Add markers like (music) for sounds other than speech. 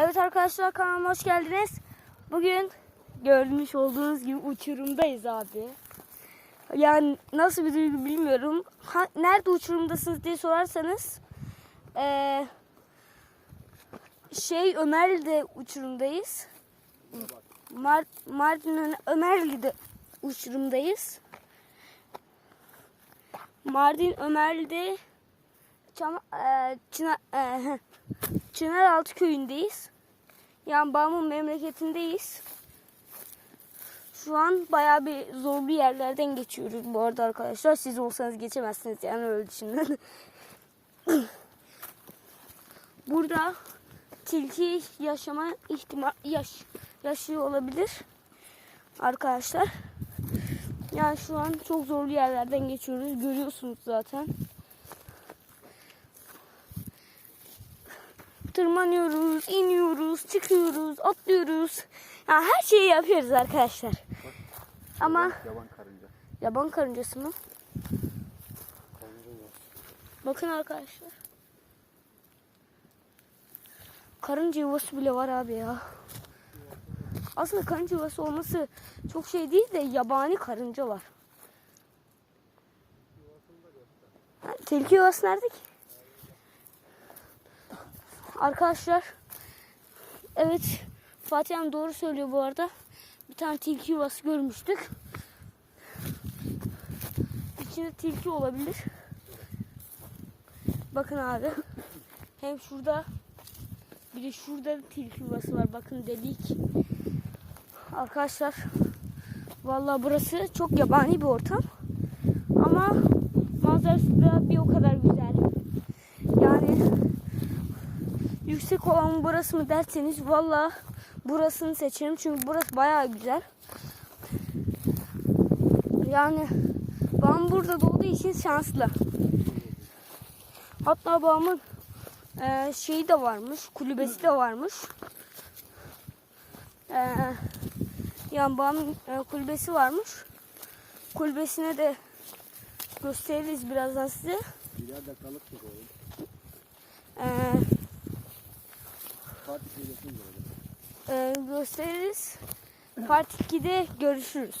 Evet arkadaşlar kanalıma hoş geldiniz. Bugün görmüş olduğunuz gibi uçurumdayız abi. Yani nasıl bir duygu bilmiyorum. Ha, nerede uçurumdasınız diye sorarsanız eee, şey Ömerli'de uçurumdayız. Mar Mardin Ömerli'de uçurumdayız. Mardin Ömerli'de Çam, eee Çınar, eee, Çınaraltı köyündeyiz. Yani babamın memleketindeyiz. Şu an bayağı bir zorlu yerlerden geçiyoruz bu arada arkadaşlar. Siz olsanız geçemezsiniz yani öyle düşünün. (laughs) Burada tilki yaşama ihtimal yaş, yaşıyor olabilir arkadaşlar. Yani şu an çok zorlu yerlerden geçiyoruz. Görüyorsunuz zaten. Tırmanıyoruz, iniyoruz, çıkıyoruz, atlıyoruz. Yani her şeyi yapıyoruz arkadaşlar. Ama Yaban karınca. yaban karıncası mı? Karınca. Bakın arkadaşlar. Karınca yuvası bile var abi ya. Aslında karınca yuvası olması çok şey değil de yabani karınca var. Ha, tilki yuvası nerede ki? Arkadaşlar. Evet. Fatih Han doğru söylüyor bu arada. Bir tane tilki yuvası görmüştük. İçinde tilki olabilir. Bakın abi. Hem şurada bir de şurada tilki yuvası var. Bakın delik. Arkadaşlar vallahi burası çok yabani bir ortam. Ama manzarası da bir o kadar güzel. Yani yüksek olan burası mı derseniz vallahi burasını seçerim. Çünkü burası bayağı güzel. Yani babam burada doğduğu için şanslı. Hatta babamın eee şeyi de varmış, kulübesi de varmış. Eee yani babamın e, kulübesi varmış. Kulübesine de gösteririz birazdan size. Kalıp yok oğlum. Eee Fatih Bey'desin böyle. e, gösteririz. Part 2'de görüşürüz.